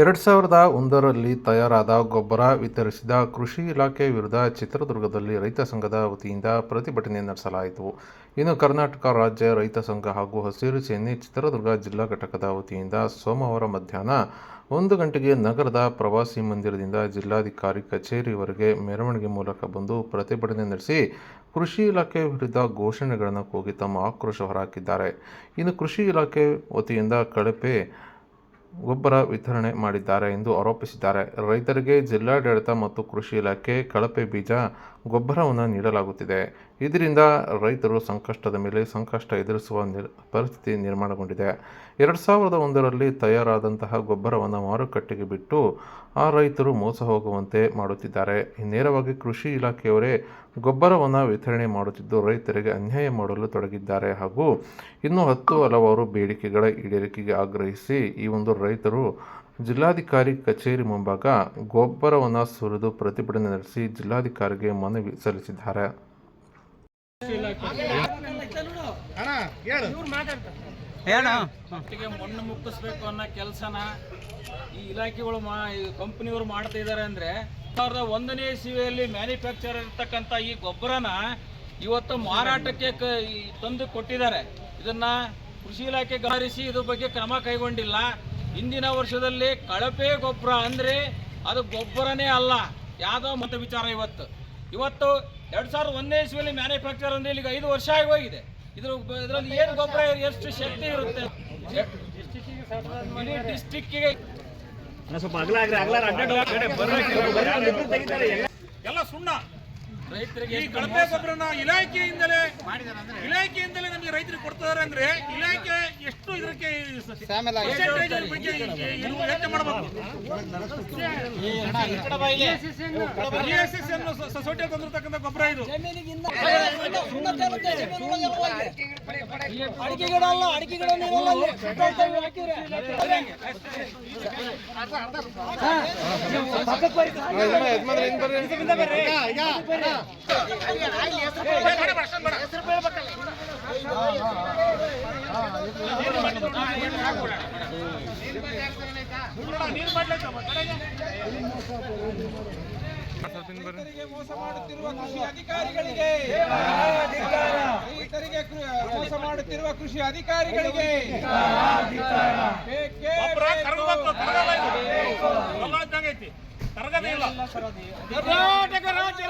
ಎರಡು ಸಾವಿರದ ಒಂದರಲ್ಲಿ ತಯಾರಾದ ಗೊಬ್ಬರ ವಿತರಿಸಿದ ಕೃಷಿ ಇಲಾಖೆ ವಿರುದ್ಧ ಚಿತ್ರದುರ್ಗದಲ್ಲಿ ರೈತ ಸಂಘದ ವತಿಯಿಂದ ಪ್ರತಿಭಟನೆ ನಡೆಸಲಾಯಿತು. ಇನ್ನು ಕರ್ನಾಟಕ ರಾಜ್ಯ ರೈತ ಸಂಘ ಹಾಗೂ ಹಸಿರು ಸೇನೆ ಚಿತ್ರದುರ್ಗ ಜಿಲ್ಲಾ ಘಟಕದ ವತಿಯಿಂದ ಸೋಮವಾರ ಮಧ್ಯಾಹ್ನ ಒಂದು ಗಂಟೆಗೆ ನಗರದ ಪ್ರವಾಸಿ ಮಂದಿರದಿಂದ ಜಿಲ್ಲಾಧಿಕಾರಿ ಕಚೇರಿವರೆಗೆ ಮೆರವಣಿಗೆ ಮೂಲಕ ಬಂದು ಪ್ರತಿಭಟನೆ ನಡೆಸಿ ಕೃಷಿ ಇಲಾಖೆ ವಿರುದ್ಧ ಘೋಷಣೆಗಳನ್ನು ಕೂಗಿ ತಮ್ಮ ಆಕ್ರೋಶ ಹೊರಹಾಕಿದ್ದಾರೆ. ಇನ್ನು ಕೃಷಿ ಇಲಾಖೆ ವತಿಯಿಂದ ಕಳಪೆ ಗೊಬ್ಬರ ವಿತರಣೆ ಮಾಡಿದ್ದಾರೆ ಎಂದು ಆರೋಪಿಸಿದ್ದಾರೆ. ರೈತರಿಗೆ ಜಿಲ್ಲಾಡಳಿತ ಮತ್ತು ಕೃಷಿ ಇಲಾಖೆ ಕಳಪೆ ಬೀಜ ಗೊಬ್ಬರವನ್ನು ನೀಡಲಾಗುತ್ತಿದೆ. ಇದರಿಂದ ರೈತರು ಸಂಕಷ್ಟದ ಮೇಲೆ ಸಂಕಷ್ಟ ಎದುರಿಸುವ ನಿರ್, ಪರಿಸ್ಥಿತಿ ನಿರ್ಮಾಣಗೊಂಡಿದೆ. ಎರಡು ಸಾವಿರದ ಒಂದರಲ್ಲಿ ತಯಾರಾದಂತಹ ಗೊಬ್ಬರವನ್ನು ಮಾರುಕಟ್ಟೆಗೆ ಬಿಟ್ಟು ಆ ರೈತರು ಮೋಸ ಹೋಗುವಂತೆ ಮಾಡುತ್ತಿದ್ದಾರೆ. ನೇರವಾಗಿ ಕೃಷಿ ಇಲಾಖೆಯವರೇ ಗೊಬ್ಬರವನ್ನು ವಿತರಣೆ ಮಾಡುತ್ತಿದ್ದು ರೈತರಿಗೆ ಅನ್ಯಾಯ ಮಾಡಲು ತೊಡಗಿದ್ದಾರೆ ಹಾಗೂ ಇನ್ನೂ ಹತ್ತು ಹಲವಾರು ಬೇಡಿಕೆಗಳ ಈಡೇರಿಕೆಗೆ ಆಗ್ರಹಿಸಿ ಈ ಒಂದು ರೈತರು ಜಿಲ್ಲಾಧಿಕಾರಿ ಕಚೇರಿ ಮುಂಭಾಗ ಗೊಬ್ಬರವನ್ನು ಸುರಿದು ಪ್ರತಿಭಟನೆ ನಡೆಸಿ ಜಿಲ್ಲಾಧಿಕಾರಿಗೆ ಮನವಿ ಸಲ್ಲಿಸಿದ್ದಾರೆ. ಮಣ್ಣು ಮುಕ್ಕಿಸ್ಬೇಕು ಅನ್ನೋ ಕೆಲಸನ ಈ ಇಲಾಖೆಗಳು ಮಾ ಈ ಕಂಪ್ನಿಯವರು ಮಾಡ್ತಾ ಇದ್ದಾರೆ ಅಂದ್ರೆ ಸಾವಿರದ ಒಂದನೇ ಇಸವಿಯಲ್ಲಿ ಮ್ಯಾನುಫ್ಯಾಕ್ಚರ್ ಇರ್ತಕ್ಕಂಥ ಈ ಗೊಬ್ಬರನ ಇವತ್ತು ಮಾರಾಟಕ್ಕೆ ಕ- ತಂದು ಕೊಟ್ಟಿದ್ದಾರೆ. ಇದನ್ನ ಕೃಷಿ ಇಲಾಖೆ ಗಮನಿಸಿ ಇದ್ರ ಬಗ್ಗೆ ಕ್ರಮ ಕೈಗೊಂಡಿಲ್ಲ. ಇಂದಿನ ವರ್ಷದಲ್ಲಿ ಕಳಪೆ ಗೊಬ್ಬರ ಅಂದ್ರೆ ಅದು ಗೊಬ್ಬರನೇ ಅಲ್ಲ. ಯಾವುದೋ ಮತ ವಿಚಾರ ಇವತ್ತು. ಇವತ್ತು ಎರಡು ಸಾವಿರದ ಒಂದನೇ ಇಸ್ವಿಯಲ್ಲಿ ಮ್ಯಾನುಫ್ಯಾಕ್ಚರ್ ಅಂದ್ರೆ ಈಗ ಐದು ವರ್ಷ ಆಗಿ ಹೋಗಿದೆ. ಇದ್ರ ಇದರಲ್ಲಿ ಏನು ಗೊಬ್ಬರ ಎಷ್ಟು ಶಕ್ತಿ ಇರುತ್ತೆ? ಡಿಸ್ಟಿಕ್ಕಿಗೆ ಎಲ್ಲ ಸುಣ್ಣ. ರೈತರಿಗೆ ಈ ಕಳಪೆ ಗೊಬ್ಬರನ ಇಲಾಖೆಯಿಂದಲೇ ಇಲಾಖೆಯಿಂದಲೇ ನಮಗೆ ರೈತರಿಗೆ ಕೊಡ್ತಾರೆ ಅಂದ್ರೆ ಇಲಾಖೆ ಎಷ್ಟು ಇದಕ್ಕೆ ಸೊಸೈಟಿ ತಂದಿರತಕ್ಕಂಥ ಗೊಬ್ಬರ ಇದು ಅಡಿಕೆ ಗಿಡ ಅಲ್ಲ ಅಡಿಕೆ ಗಿಡ ನೀವಲ್ಲ ಅಲ್ಲಿ. ರೈತರಿಗೆ ಮೋಸ ಮಾಡುತ್ತಿರುವ ಕೃಷಿ ಅಧಿಕಾರಿಗಳಿಗೆ. ರೈತರಿಗೆ ಮೋಸ ಮಾಡುತ್ತಿರುವ ಕೃಷಿ ಅಧಿಕಾರಿಗಳಿಗೆ. ಕರ್ನಾಟಕ ರಾಜ್ಯ